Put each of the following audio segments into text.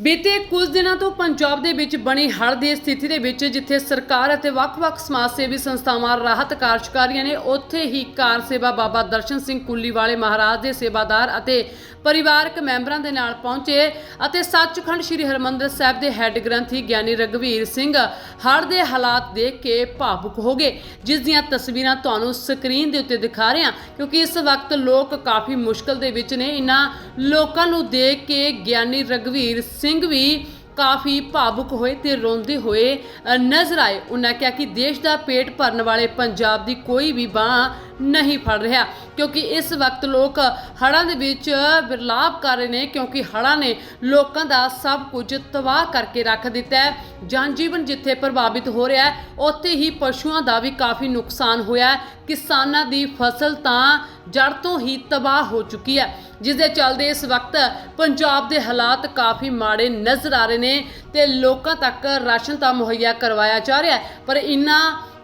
ਬੀਤੇ ਕੁਝ ਦਿਨਾਂ ਤੋਂ ਪੰਜਾਬ ਦੇ ਵਿੱਚ ਬਣੀ ਹੜ੍ਹ ਦੀ ਸਥਿਤੀ ਦੇ ਵਿੱਚ ਜਿੱਥੇ ਸਰਕਾਰ ਅਤੇ ਵੱਖ-ਵੱਖ ਸਮਾਜ ਸੇਵੀ ਸੰਸਥਾਵਾਂ ਰਾਹਤ ਕਾਰਜਕਾਰੀਆਂ ਨੇ ਉੱਥੇ ਹੀ ਕਾਰ ਸੇਵਾ ਬਾਬਾ ਦਰਸ਼ਨ ਸਿੰਘ ਕੁੱਲੀ ਵਾਲੇ ਮਹਾਰਾਜ ਦੇ ਸੇਵਾਦਾਰ ਅਤੇ ਪਰਿਵਾਰਕ ਮੈਂਬਰਾਂ ਦੇ ਨਾਲ ਪਹੁੰਚੇ ਅਤੇ ਸੱਚਖੰਡ ਸ੍ਰੀ ਹਰਮੰਦਰ ਸਾਹਿਬ ਦੇ ਹੈੱਡ ਗ੍ਰੰਥੀ ਗਿਆਨੀ ਰਗਵੀਰ ਸਿੰਘ ਹੜ੍ਹ ਦੇ ਹਾਲਾਤ ਦੇਖ ਕੇ ਭਾਵੁਕ ਹੋ ਗਏ। ਜਿਸ ਦੀਆਂ ਤਸਵੀਰਾਂ ਤੁਹਾਨੂੰ ਸਕਰੀਨ ਦੇ ਉੱਤੇ ਦਿਖਾ ਰਹੇ ਹਾਂ ਕਿਉਂਕਿ ਇਸ ਵਕਤ ਲੋਕ ਕਾਫੀ ਮੁਸ਼ਕਲ ਦੇ ਵਿੱਚ ਨੇ। ਇਹਨਾਂ ਲੋਕਾਂ ਨੂੰ ਦੇਖ ਕੇ ਗਿਆਨੀ ਰਗਵੀਰ ਸਿੰਘ ਸਿੰਘ ਵੀ ਕਾਫੀ ਭਾਵੁਕ ਹੋਏ ਤੇ ਰੋਂਦੇ ਹੋਏ ਅ, ਨਜ਼ਰ ਆਏ। ਉਹਨਾਂ ਕਿਹਾ ਕਿ ਦੇਸ਼ ਦਾ ਪੇਟ ਭਰਨ ਵਾਲੇ ਪੰਜਾਬ ਦੀ ਕੋਈ ਵੀ ਬਾਹ ਨਹੀਂ ਫੜ ਰਿਹਾ, ਕਿਉਂਕਿ ਇਸ ਵਕਤ ਲੋਕ ਹੜ੍ਹਾਂ ਦੇ ਵਿੱਚ ਵਿਰਲਾਪ ਕਰ ਰਹੇ ਨੇ, ਕਿਉਂਕਿ ਹੜ੍ਹਾਂ ਨੇ ਲੋਕਾਂ ਦਾ ਸਭ ਕੁਝ ਤਬਾਹ ਕਰਕੇ ਰੱਖ ਦਿੱਤਾ ਹੈ। ਜਨ ਜੀਵਨ ਜਿੱਥੇ ਪ੍ਰਭਾਵਿਤ ਹੋ ਰਿਹਾ ਹੈ, ਉੱਥੇ ਹੀ ਪਸ਼ੂਆਂ ਦਾ ਵੀ ਕਾਫੀ ਨੁਕਸਾਨ ਹੋਇਆ ਹੈ। ਕਿਸਾਨਾਂ ਦੀ ਫਸਲ ਤਾਂ ਜੜ ਤੋਂ ਹੀ ਤਬਾਹ ਹੋ ਚੁੱਕੀ ਹੈ ਜਿਸ ਦੇ ਚੱਲਦੇ ਇਸ ਵਕਤ ਪੰਜਾਬ ਦੇ ਹਾਲਾਤ ਕਾਫੀ ਮਾੜੇ ਨਜ਼ਰ ਆ ਰਹੇ ਨੇ ਤੇ ਲੋਕਾਂ ਤੱਕ ਰਾਸ਼ਨ ਤਾਂ ਮੁਹੱਈਆ ਕਰਵਾਇਆ ਜਾ ਰਿਹਾ ਪਰ ਇਨ੍ਹਾਂ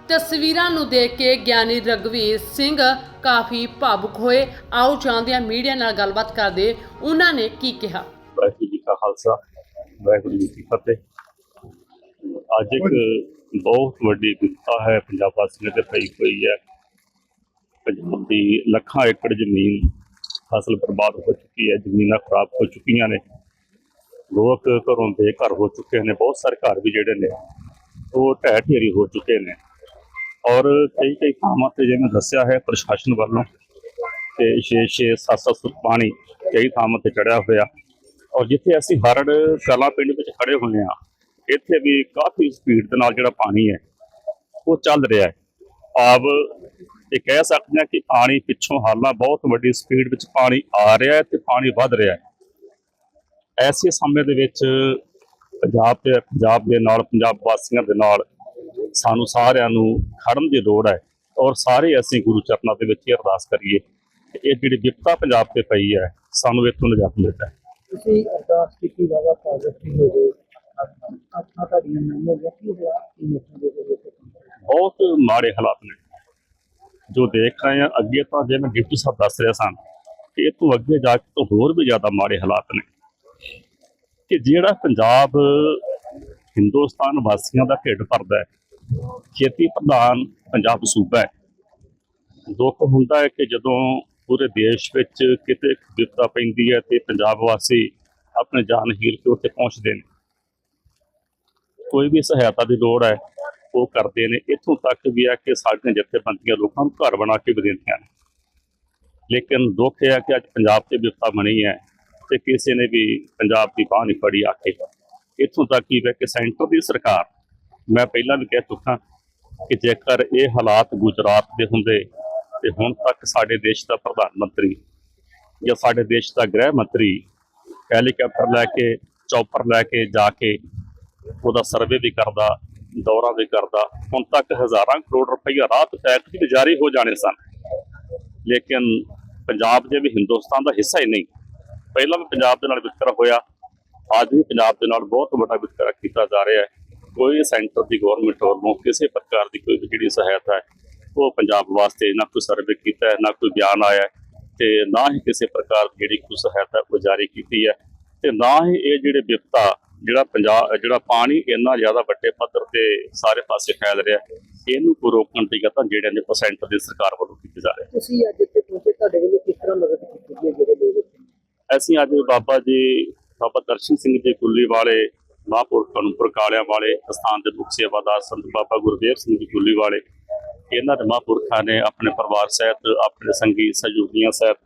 ਤਸਵੀਰਾਂ ਨੂੰ ਦੇਖ ਕੇ ਗਿਆਨੀ ਰਗਵੀਰ ਸਿੰਘ ਕਾਫੀ ਭਾਵੁਕ ਹੋਏ। ਆਓ ਜਾਣਦੇ ਮੀਡੀਆ ਨਾਲ ਗੱਲਬਾਤ ਕਰਦੇ ਉਹਨਾਂ ਨੇ ਕੀ ਕਿਹਾ? ਵਾਹਿਗੁਰੂ ਜੀ ਕਾ ਖਾਲਸਾ, ਵਾਹਿਗੁਰੂ ਜੀ ਕੀ ਫਤਿਹ। ਅੱਜ ਇੱਕ ਬਹੁਤ ਵੱਡੀ ਵਿਪਤਾ ਹੈ, ਪੰਜਾਬ ਵਾਸੀਆਂ ਤੇ ਪਈ ਹੋਈ ਹੈ। ਪੰਜਾਬ ਦੀ ਲੱਖਾਂ ਏਕੜ ਜ਼ਮੀਨ ਫਸਲ ਬਰਬਾਦ ਹੋ ਚੁੱਕੀ ਹੈ, ਜ਼ਮੀਨਾਂ ਖਰਾਬ ਹੋ ਚੁੱਕੀਆਂ ਨੇ। ਲੋਕ ਘਰੋਂ ਬੇਘਰ ਹੋ ਚੁੱਕੇ ਨੇ, ਬਹੁਤ ਸਾਰੇ ਘਰ ਵੀ ਜਿਹੜੇ ਨੇ, ਉਹ ਢਹਿ ਢੇਰੀ ਹੋ ਚੁੱਕੇ ਨੇ। ਔਰ ਕਈ ਕਈ ਥਾਵਾਂ ਤੇ ਜਿਵੇਂ ਦੱਸਿਆ ਹੈ ਪ੍ਰਸ਼ਾਸਨ ਵੱਲੋਂ ਤੇ 6-6 7-7 ਫੁੱਟ ਪਾਣੀ ਕਈ ਥਾਵਾਂ ਤੇ ਚੜਿਆ ਹੋਇਆ। ਔਰ ਜਿੱਥੇ ਅਸੀਂ ਹਰੜ ਕਲਾ ਪਿੰਡ ਵਿੱਚ ਖੜੇ ਹੋਏ ਆ ਇੱਥੇ ਵੀ ਕਾਫੀ ਸਪੀਡ ਦੇ ਨਾਲ ਜਿਹੜਾ ਪਾਣੀ ਹੈ, ਉਹ ਚੱਲ ਰਿਹਾ ਹੈ। ਆਬ ਇਹ ਕਹਿ ਸਕਦੇ ਹਾਂ ਕਿ ਪਾਣੀ ਪਿੱਛੋਂ ਹਾਲਾਂ ਬਹੁਤ ਵੱਡੀ ਸਪੀਡ ਵਿੱਚ ਪਾਣੀ ਆ ਰਿਹਾ ਹੈ ਤੇ ਪਾਣੀ ਵੱਧ ਰਿਹਾ ਹੈ। ਐਸੇ ਸਮੇਂ ਦੇ ਵਿੱਚ ਪੰਜਾਬ ਤੇ ਪੰਜਾਬ ਦੇ ਨਾਲ, ਪੰਜਾਬ ਵਾਸੀਆਂ ਦੇ ਨਾਲ ਸਾਨੂੰ ਸਾਰਿਆਂ ਨੂੰ ਖੜਨ ਦੀ ਲੋੜ ਹੈ ਔਰ ਸਾਰੇ ਅਸੀਂ ਗੁਰੂ ਚਰਨਾਂ ਦੇ ਵਿੱਚ ਇਹ ਅਰਦਾਸ ਕਰੀਏ ਕਿ ਇਹ ਜਿਹੜੀ ਵਿਪਤਾ ਪੰਜਾਬ ਤੇ ਪਈ ਹੈ ਸਾਨੂੰ ਇੱਥੋਂ ਨਿਜਾਤ ਮਿਲਦਾ ਹੈ। ਤੁਸੀਂ ਅਰਦਾਸ ਕੀਤੀ ਬਾਬਾ ਪਾਜ਼ਿਟਿਵ ਹੋ ਗਏ। ਆਪਣਾ ਤੁਹਾਡੀਆਂ ਨਾਮ ਹੋ ਗਿਆ ਕੀ ਹੋਇਆ ਕੀ ਨਿਸ਼ਾਨ ਦੇ ਵਿੱਚ ਬਹੁਤ ਮਾੜੇ ਹਾਲਾਤ ਨੇ। ਜੋ ਦੇਖ ਰਹੇ ਹਾਂ ਅੱਗੇ ਤਾਂ ਜਿਵੇਂ ਡਿਪਟੀ ਸਾਹਿਬ ਦੱਸ ਰਿਹਾ ਸਨ ਕਿ ਇਹ ਤੋਂ ਅੱਗੇ ਜਾ ਕੇ ਤਾਂ ਹੋਰ ਵੀ ਜ਼ਿਆਦਾ ਮਾੜੇ ਹਾਲਾਤ ਨੇ। ਕਿ ਜਿਹੜਾ ਪੰਜਾਬ ਹਿੰਦੁਸਤਾਨ ਵਾਸੀਆਂ ਦਾ ਢਿੱਡ ਭਰਦਾ ਹੈ ਖੇਤੀ ਪ੍ਰਧਾਨ ਪੰਜਾਬ ਸੂਬਾ ਹੈ। ਦੁੱਖ ਹੁੰਦਾ ਹੈ ਕਿ ਜਦੋਂ ਪੂਰੇ ਦੇਸ਼ ਵਿੱਚ ਕਿਤੇ ਵਿਪਤਾ ਪੈਂਦੀ ਹੈ ਤੇ ਪੰਜਾਬ ਵਾਸੀ ਆਪਣੇ ਜਾਨ ਹੀਰ ਕੇ ਉੱਥੇ ਪਹੁੰਚਦੇ ਨੇ। ਕੋਈ ਵੀ ਸਹਾਇਤਾ ਦੀ ਲੋੜ ਹੈ, ਉਹ ਕਰਦੇ ਨੇ। ਇੱਥੋਂ ਤੱਕ ਵੀ ਹੈ ਕਿ ਸਾਡੀਆਂ ਜਥੇਬੰਦੀਆਂ ਲੋਕਾਂ ਨੂੰ ਘਰ ਬਣਾ ਕੇ ਵੀ ਦਿੰਦੀਆਂ ਨੇ। ਲੇਕਿਨ ਦੁੱਖ ਇਹ ਹੈ ਕਿ ਅੱਜ ਪੰਜਾਬ ਤੇ ਵਿਪਤਾ ਬਣੀ ਹੈ ਤੇ ਕਿਸੇ ਨੇ ਵੀ ਪੰਜਾਬ ਦੀ ਬਾਹ ਨਹੀਂ ਫੜੀ ਆ ਕੇ ਇੱਥੋਂ ਤੱਕ ਹੀ ਹੈ ਕਿ ਸੈਂਟਰ ਦੀ ਸਰਕਾਰ ਮੈਂ ਪਹਿਲਾਂ ਵੀ ਕਹਿ ਚੁੱਕਾ ਕਿ ਜੇਕਰ ਇਹ ਹਾਲਾਤ ਗੁਜਰਾਤ ਦੇ ਹੁੰਦੇ ਤੇ ਹੁਣ ਤੱਕ ਸਾਡੇ ਦੇਸ਼ ਦਾ ਪ੍ਰਧਾਨ ਮੰਤਰੀ ਜਾਂ ਸਾਡੇ ਦੇਸ਼ ਦਾ ਗ੍ਰਹਿ ਮੰਤਰੀ ਹੈਲੀਕਾਪਟਰ ਲੈ ਕੇ, ਚੌਪਰ ਲੈ ਕੇ ਜਾ ਕੇ ਉਹਦਾ ਸਰਵੇ ਵੀ ਕਰਦਾ, ਦੌਰਾ ਵੀ ਕਰਦਾ, ਹੁਣ ਤੱਕ ਹਜ਼ਾਰਾਂ ਕਰੋੜ ਰੁਪਈਆ ਰਾਤ ਫੈਕਟਰੀ ਤੇ ਜਾਰੀ ਹੋ ਜਾਣੇ ਸਨ। ਲੇਕਿਨ ਪੰਜਾਬ ਜੇ ਵੀ ਹਿੰਦੁਸਤਾਨ ਦਾ ਹਿੱਸਾ ਹੀ ਨਹੀਂ, ਪਹਿਲਾਂ ਵੀ ਪੰਜਾਬ ਦੇ ਨਾਲ ਵਿਤਕਰਾ ਹੋਇਆ, ਅੱਜ ਵੀ ਪੰਜਾਬ ਦੇ ਨਾਲ ਬਹੁਤ ਵੱਡਾ ਵਿਤਕਰਾ ਕੀਤਾ ਜਾ ਰਿਹਾ ਹੈ। ਕੋਈ ਸੈਂਟਰ ਦੀ ਗਵਰਨਮੈਂਟ ਵੱਲੋਂ ਕਿਸੇ ਪ੍ਰਕਾਰ ਦੀ ਕੋਈ ਜਿਹੜੀ ਸਹਾਇਤਾ ਹੈ ਉਹ ਪੰਜਾਬ ਵਾਸਤੇ ਨਾ ਕੋਈ ਸਰਵੇ ਕੀਤਾ ਹੈ ਨਾ ਕੋਈ ਬਿਆਨ ਆਇਆ ਤੇ ਨਾ ਹੀ ਕਿਸੇ ਪ੍ਰਕਾਰ ਦੀ ਜਿਹੜੀ ਕੋਈ ਸਹਾਇਤਾ ਉਹ ਜਾਰੀ ਕੀਤੀ ਹੈ ਤੇ ਨਾ ਹੀ ਇਹ ਜਿਹੜੇ ਵਿਪਤਾ ਜਿਹੜਾ ਪੰਜਾਬ ਜਿਹੜਾ ਪਾਣੀ ਇੰਨਾ ਜ਼ਿਆਦਾ ਵੱਡੇ ਪੱਧਰ ਤੇ ਸਾਰੇ ਪਾਸੇ ਫੈਲ ਰਿਹਾ ਇਹਨੂੰ ਕੋਈ ਰੋਕਣ ਦੀ ਯਤਨ ਜਿਹੜੇ ਨੇ ਪਰਸੈਂਟ ਦੀ ਸਰਕਾਰ ਵੱਲੋਂ ਕੀਤੇ ਜਾ ਰਹੇ ਤੁਸੀਂ ਅੱਜ ਇੱਥੇ ਪਹੁੰਚੇ ਤੁਹਾਡੇ ਵੱਲੋਂ ਕਿਸ ਤਰ੍ਹਾਂ ਮਦਦ ਕੀਤੀ ਗਈ ਜਿਹੜੇ ਲੋਕ? ਅਸੀਂ ਅੱਜ ਬਾਬਾ ਜੀ ਬਾਬਾ ਦਰਸ਼ਨ ਸਿੰਘ ਜੀ ਕੁੱਲੀ ਵਾਲੇ ਮਹਾਂਪੁਰਖਾਂ ਨੂੰ ਪ੍ਰਕਾਲਿਆਂ ਵਾਲੇ ਅਸਥਾਨ ਦੇ ਮੁਖ ਸੇਵਾਦਾਰ ਸੰਤ ਬਾਬਾ ਗੁਰਦੇਵ ਸਿੰਘ ਜੀ ਕੁੱਲੀ ਵਾਲੇ ਇਹਨਾਂ ਦੇ ਮਹਾਂਪੁਰਖਾਂ ਨੇ ਆਪਣੇ ਪਰਿਵਾਰ ਸਹਿਤ, ਆਪਣੇ ਸੰਗੀ ਸਹਿਯੋਗੀਆਂ ਸਹਿਤ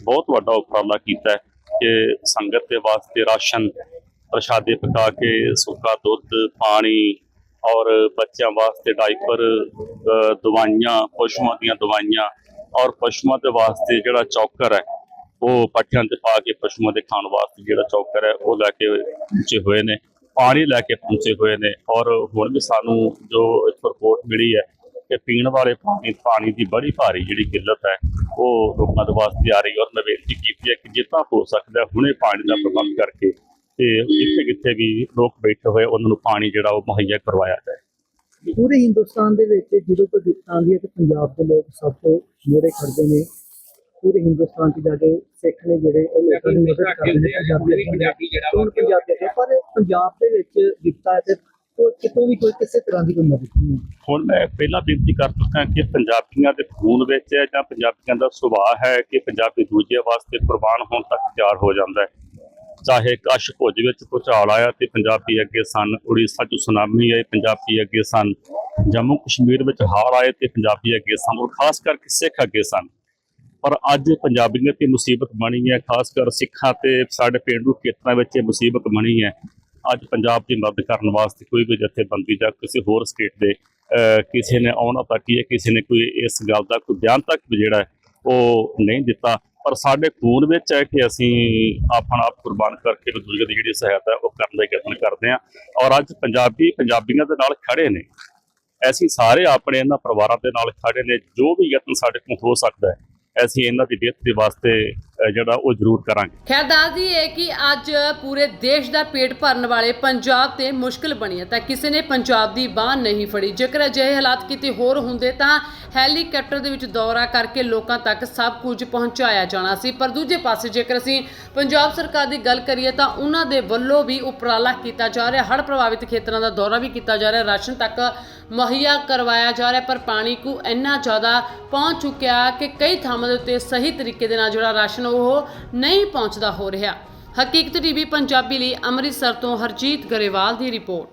ਬਹੁਤ ਵੱਡਾ ਉਪਰਾਲਾ ਕੀਤਾ ਹੈ ਕਿ ਸੰਗਤ ਦੇ ਵਾਸਤੇ ਰਾਸ਼ਨ, ਪ੍ਰਸ਼ਾਦੇ ਪਕਾ ਕੇ ਸੁੱਕਾ ਦੁੱਧ, ਪਾਣੀ ਔਰ ਬੱਚਿਆਂ ਵਾਸਤੇ ਡਾਈਪਰ ਦਵਾਈਆਂ, ਪਸ਼ੂਆਂ ਦੀਆਂ ਦਵਾਈਆਂ ਔਰ ਪਸ਼ੂਆਂ ਦੇ ਵਾਸਤੇ ਜਿਹੜਾ ਚੌਕਰ ਹੈ, ਉਹ ਪੱਠਿਆਂ ਤੇ ਪਾ ਕੇ ਪਸ਼ੂਆਂ ਦੇ ਖਾਣ ਵਾਸਤੇ ਜਿਹੜਾ ਚੌਕਰ ਹੈ, ਉਹ ਲੈ ਕੇ ਪਹੁੰਚੇ ਹੋਏ ਨੇ। ਪਾਣੀ ਲੈ ਕੇ ਪਹੁੰਚੇ ਹੋਏ ਨੇ ਔਰ ਹੁਣ ਵੀ ਸਾਨੂੰ ਜੋ ਇੱਕ ਰਿਪੋਰਟ ਮਿਲੀ ਹੈ ਕਿ ਪੀਣ ਵਾਲੇ ਪਾਣੀ ਪਾਣੀ ਦੀ ਬੜੀ ਭਾਰੀ ਜਿਹੜੀ ਕਿੱਲਤ ਹੈ, ਉਹ ਲੋਕਾਂ ਦੇ ਵਾਸਤੇ ਆ ਰਹੀ ਹੈ ਔਰ ਮੈਂ ਬੇਨਤੀ ਕੀਤੀ ਹੈ ਕਿ ਜਿੱਦਾਂ ਹੋ ਸਕਦਾ ਹੁਣੇ ਪਾਣੀ ਦਾ ਪ੍ਰਬੰਧ ਕਰਕੇ ਤੇ ਜਿੱਥੇ ਕਿੱਥੇ ਵੀ ਲੋਕ ਬੈਠੇ ਹੋਏ, ਉਹਨਾਂ ਨੂੰ ਪਾਣੀ ਜਿਹੜਾ ਉਹ ਮੁਹੱਈਆ ਕਰਵਾਇਆ ਜਾਏ। ਪੂਰੇ ਹਿੰਦੁਸਤਾਨ ਦੇ ਵਿੱਚ ਜਦੋਂ ਕੋਈ ਦਿੱਕਤ ਆਉਂਦੀ ਹੈ ਤੇ ਪੰਜਾਬ ਦੇ ਲੋਕ ਸਭ ਤੋਂ ਮੋੜੇ ਖੜਦੇ ਨੇ। ਪੂਰੇ ਹਿੰਦੁਸਤਾਨ 'ਚ ਜਾ ਕੇ ਸਿੱਖ ਨੇ ਜਿਹੜੇ ਉਹ ਲੋਕਾਂ ਦੀ ਮਦਦ ਕਰਦੇ ਨੇ ਪੰਜਾਬੀ ਪੰਜਾਬੀ ਹੁਣ ਪੰਜਾਬੀ ਅੱਗੇ ਪਰ ਪੰਜਾਬ ਦੇ ਵਿੱਚ ਦਿੱਤਾ ਤੇ ਕਿਤੋਂ ਵੀ ਕੋਈ ਕਿਸੇ ਤਰ੍ਹਾਂ ਦੀ ਕੋਈ ਮਦਦ ਨਹੀਂ। ਹੁਣ ਮੈਂ ਪਹਿਲਾਂ ਬੇਨਤੀ ਕਰ ਚੁੱਕਾ ਕਿ ਪੰਜਾਬੀਆਂ ਦੇ ਖੂਨ ਵਿੱਚ ਹੈ ਜਾਂ ਪੰਜਾਬੀਆਂ ਦਾ ਸੁਭਾਅ ਹੈ ਕਿ ਪੰਜਾਬੀ ਦੂਜੇ ਵਾਸਤੇ ਕੁਰਬਾਨ ਹੋਣ ਤੱਕ ਤਿਆਰ ਹੋ ਜਾਂਦਾ ਹੈ। ਚਾਹੇ ਕਸ਼ ਭੁੱਜ ਵਿੱਚ ਭੁਚਾਲ ਆਇਆ ਤੇ ਪੰਜਾਬੀ ਅੱਗੇ ਸਨ ਉੜੀਸਾ 'ਚ ਸੁਨਾਮੀ ਆਈ ਪੰਜਾਬੀ ਅੱਗੇ ਸਨ। ਜੰਮੂ ਕਸ਼ਮੀਰ ਵਿੱਚ ਹਾੜ ਆਏ ਤੇ ਪੰਜਾਬੀ ਅੱਗੇ ਸਨ ਔਰ ਖਾਸ ਕਰਕੇ ਸਿੱਖ ਅੱਗੇ ਸਨ। ਪਰ ਅੱਜ ਪੰਜਾਬੀਆਂ ਤੇ ਮੁਸੀਬਤ ਬਣੀ ਹੈ, ਖਾਸ ਕਰ ਸਿੱਖਾਂ ਤੇ ਸਾਡੇ ਪਿੰਡੂ ਖੇਤਰਾਂ ਵਿੱਚ ਇਹ ਮੁਸੀਬਤ ਬਣੀ ਹੈ। ਅੱਜ ਪੰਜਾਬ ਦੀ ਮਦਦ ਕਰਨ ਵਾਸਤੇ ਕੋਈ ਵੀ ਜਥੇਬੰਦੀ ਜਾਂ ਕਿਸੇ ਹੋਰ ਸਟੇਟ ਦੇ ਕਿਸੇ ਨੇ ਆਉਣਾ ਤੱਕ ਹੀ ਹੈ, ਕਿਸੇ ਨੇ ਕੋਈ ਇਸ ਗੱਲ ਦਾ ਕੋਈ ਬਿਆਨ ਤੱਕ ਵੀ ਜਿਹੜਾ ਉਹ ਨਹੀਂ ਦਿੱਤਾ। ਪਰ ਸਾਡੇ ਖੂਨ ਵਿੱਚ ਹੈ ਕਿ ਅਸੀਂ ਆਪਣਾ ਆਪ ਕੁਰਬਾਨ ਕਰਕੇ ਇੱਕ ਦੀ ਜਿਹੜੀ ਸਹਾਇਤਾ ਉਹ ਕਰਨ ਦਾ ਯਤਨ ਕਰਦੇ ਹਾਂ। ਔਰ ਅੱਜ ਪੰਜਾਬੀ, ਪੰਜਾਬੀਆਂ ਦੇ ਨਾਲ ਖੜੇ ਨੇ। ਅਸੀਂ ਸਾਰੇ ਆਪਣੇ ਇਹਨਾਂ ਪਰਿਵਾਰਾਂ ਦੇ ਨਾਲ ਖੜੇ ਨੇ। ਜੋ ਵੀ ਯਤਨ ਸਾਡੇ ਕੋਲ ਹੋ ਸਕਦਾ ਹੈ ਅਸੀਂ ਇਹਨਾਂ ਦੀ ਬਿਹਤਰੀ ਵਾਸਤੇ ਜਿਹੜਾ ਉਹ ਜ਼ਰੂਰ ਕਰਾਂਗੇ। ਖੈਰ ਦੱਸਦੀ ਹੈ ਕਿ ਅੱਜ ਪੂਰੇ ਦੇਸ਼ ਦਾ ਪੇਟ ਭਰਨ ਵਾਲੇ ਪੰਜਾਬ ਤੇ ਮੁਸ਼ਕਲ ਬਣੀ ਹੈ, ਤਾਂ ਕਿਸੇ ਨੇ ਪੰਜਾਬ ਦੀ ਬਾਹ ਨਹੀਂ ਫੜੀ। ਜੇਕਰ ਅਜਿਹੇ ਹਾਲਾਤ ਕਿਤੇ ਹੋਰ ਹੁੰਦੇ ਤਾਂ ਹੈਲੀਕਾਪਟਰ ਦੇ ਵਿੱਚ ਦੌਰਾ ਕਰਕੇ ਲੋਕਾਂ ਤੱਕ ਸਭ ਕੁਝ ਪਹੁੰਚਾਇਆ ਜਾਣਾ ਸੀ। ਪਰ ਦੂਜੇ ਪਾਸੇ ਜੇਕਰ ਅਸੀਂ ਪੰਜਾਬ ਸਰਕਾਰ ਦੀ ਗੱਲ ਕਰੀਏ ਤਾਂ ਉਹਨਾਂ ਦੇ ਵੱਲੋਂ ਵੀ ਉਪਰਾਲਾ ਕੀਤਾ ਜਾ ਰਿਹਾ, ਹੜ੍ਹ ਪ੍ਰਭਾਵਿਤ ਖੇਤਰਾਂ ਦਾ ਦੌਰਾ ਵੀ ਕੀਤਾ ਜਾ ਰਿਹਾ, ਰਾਸ਼ਨ ਤੱਕ ਮੁਹੱਈਆ ਕਰਵਾਇਆ ਜਾ ਰਿਹਾ, ਪਰ ਪਾਣੀ ਕੋ ਇੰਨਾ ਜ਼ਿਆਦਾ ਪਹੁੰਚ ਚੁੱਕਿਆ ਕਿ ਕਈ ਥਾਵਾਂ ਦੇ ਉੱਤੇ ਸਹੀ ਤਰੀਕੇ ਦੇ ਨਾਲ ਜਿਹੜਾ ਰਾਸ਼ਨ ਉਹ ਨਹੀਂ ਪਹੁੰਚਦਾ ਹੋ ਰਿਹਾ। ਹਕੀਕਤ ਟੀਵੀ ਪੰਜਾਬੀ ਲਈ ਅੰਮ੍ਰਿਤਸਰ ਤੋਂ ਹਰਜੀਤ ਗਰੇਵਾਲ ਦੀ ਰਿਪੋਰਟ।